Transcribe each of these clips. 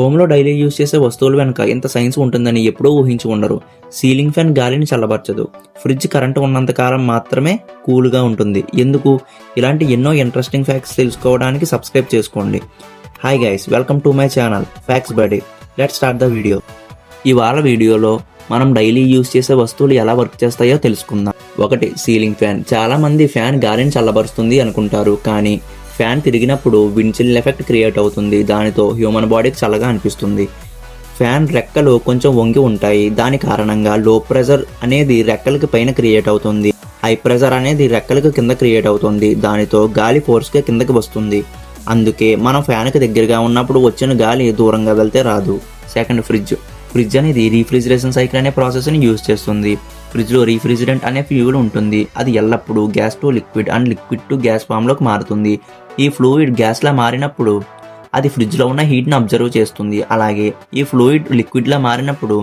హోమ్లో daily use చేసే వస్తువుల వెనుక ఇంత సైన్స్ ఉంటుందని ఎప్పుడూ ఊహించి ఉండరు. సీలింగ్ ఫ్యాన్ గాలిని చల్లబరచదు. ఫ్రిడ్జ్ కరెంటు ఉన్నంతకాలం మాత్రమే కూల్గా ఉంటుంది. ఎందుకు? ఇలాంటి ఎన్నో ఇంట్రెస్టింగ్ ఫ్యాక్ట్స్ తెలుసుకోవడానికి సబ్స్క్రైబ్ చేసుకోండి. Hi guys welcome to my channel facts buddy let start the video ఇవాళ వీడియోలో మనం డైలీ యూజ్ చేసే వస్తువులు ఎలా వర్క్ చేస్తాయో తెలుసుకుందాం. ఒకటి సీలింగ్ ఫ్యాన్. చాలామంది ఫ్యాన్ గాలిని చల్లబరుస్తుంది అనుకుంటారు. కానీ ఫ్యాన్ తిరిగినప్పుడు వించిల్ ఎఫెక్ట్ క్రియేట్ అవుతుంది. దానితో హ్యూమన్ బాడీకి చల్లగా అనిపిస్తుంది. ఫ్యాన్ రెక్కలు కొంచెం వంగి ఉంటాయి. దాని కారణంగా లో ప్రెజర్ అనేది రెక్కలకి పైన క్రియేట్ అవుతుంది. హై ప్రెజర్ అనేది రెక్కలకు కింద క్రియేట్ అవుతుంది. దానితో గాలి ఫోర్స్గా కిందకి వస్తుంది. అందుకే మనం ఫ్యాన్కి దగ్గరగా ఉన్నప్పుడు వచ్చిన గాలి దూరంగా వెళ్తే రాదు. Second fridge. ఫ్రిడ్జ్ అనేది రీఫ్రిజిరేషన్ సైకిల్ అనే ప్రాసెస్ని యూజ్ చేస్తుంది. ఫ్రిడ్జ్లో రీఫ్రిజిరెంట్ అనే ఫ్యూయల్ ఉంటుంది. అది ఎల్లప్పుడూ gas to liquid and liquid to gas ఫామ్లోకి మారుతుంది. ఈ ఫ్లూయిడ్ గ్యాస్లా మారినప్పుడు అది ఫ్రిడ్జ్లో ఉన్న హీట్ని అబ్జర్వ్ చేస్తుంది. అలాగే ఈ ఫ్లూయిడ్ లిక్విడ్లా మారినప్పుడు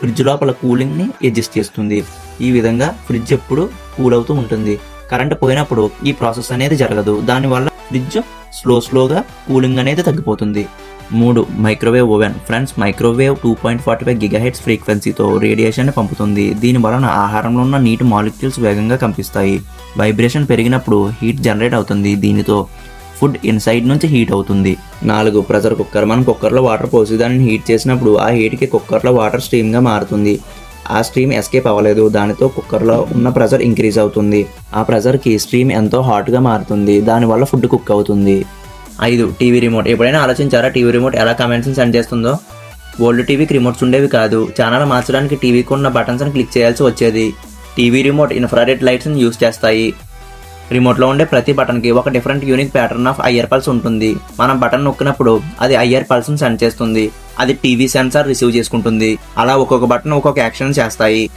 ఫ్రిడ్జ్ లోపల కూలింగ్ని అడ్జస్ట్ చేస్తుంది. ఈ విధంగా ఫ్రిడ్జ్ ఎప్పుడు కూల్ అవుతూ ఉంటుంది. కరెంట్ పోయినప్పుడు ఈ ప్రాసెస్ అనేది జరగదు. దానివల్ల ఫ్రిడ్జ్ స్లో స్లోగా కూలింగ్ అనేది తగ్గిపోతుంది. మూడు microwave oven. Friends microwave two point forty five gigahertz ఫ్రీక్వెన్సీతో radiation పంపుతుంది. దీని వలన ఆహారంలో ఉన్న నీటి మాలిక్యూల్స్ వేగంగా కంపిస్తాయి. వైబ్రేషన్ పెరిగినప్పుడు హీట్ జనరేట్ అవుతుంది. దీనితో ఫుడ్ ఇన్సైడ్ నుంచి హీట్ అవుతుంది. నాలుగు ప్రెషర్ కుక్కర్. మనం కుక్కర్లో వాటర్ పోసి దానిని హీట్ చేసినప్పుడు ఆ హీట్కి కుక్కర్లో వాటర్ స్ట్రీమ్గా మారుతుంది. ఆ స్ట్రీమ్ ఎస్కేప్ అవ్వలేదు. దానితో కుక్కర్లో ఉన్న ప్రెషర్ ఇంక్రీజ్ అవుతుంది. ఆ ప్రెషర్కి స్ట్రీమ్ ఎంతో హాట్గా మారుతుంది. దానివల్ల ఫుడ్ కుక్ అవుతుంది. ఐదు టీవీ రిమోట్ ఎప్పుడైనా ఆలోచించారా టీవీ రిమోట్ ఎలా కమెంట్స్ని సెండ్ చేస్తుందో? ఓల్డ్ టీవీకి రిమోట్స్ ఉండేవి కాదు. ఛానల్ మార్చడానికి టీవీకి ఉన్న బటన్స్ని క్లిక్ చేయాల్సి వచ్చేది. టీవీ రిమోట్ ఇన్ఫ్రారెడ్ లైట్స్ని యూస్ చేస్తాయి. రిమోట్లో ఉండే ప్రతి బటన్కి ఒక different unique pattern of IR pulse ఉంటుంది. మనం బటన్ నొక్కినప్పుడు అది ఐఆర్ పల్స్ని సెండ్ చేస్తుంది. అది టీవీ సెన్సార్ రిసీవ్ చేసుకుంటుంది. అలా ఒక్కొక్క బటన్ ఒక్కొక్క యాక్షన్ చేస్తాయి.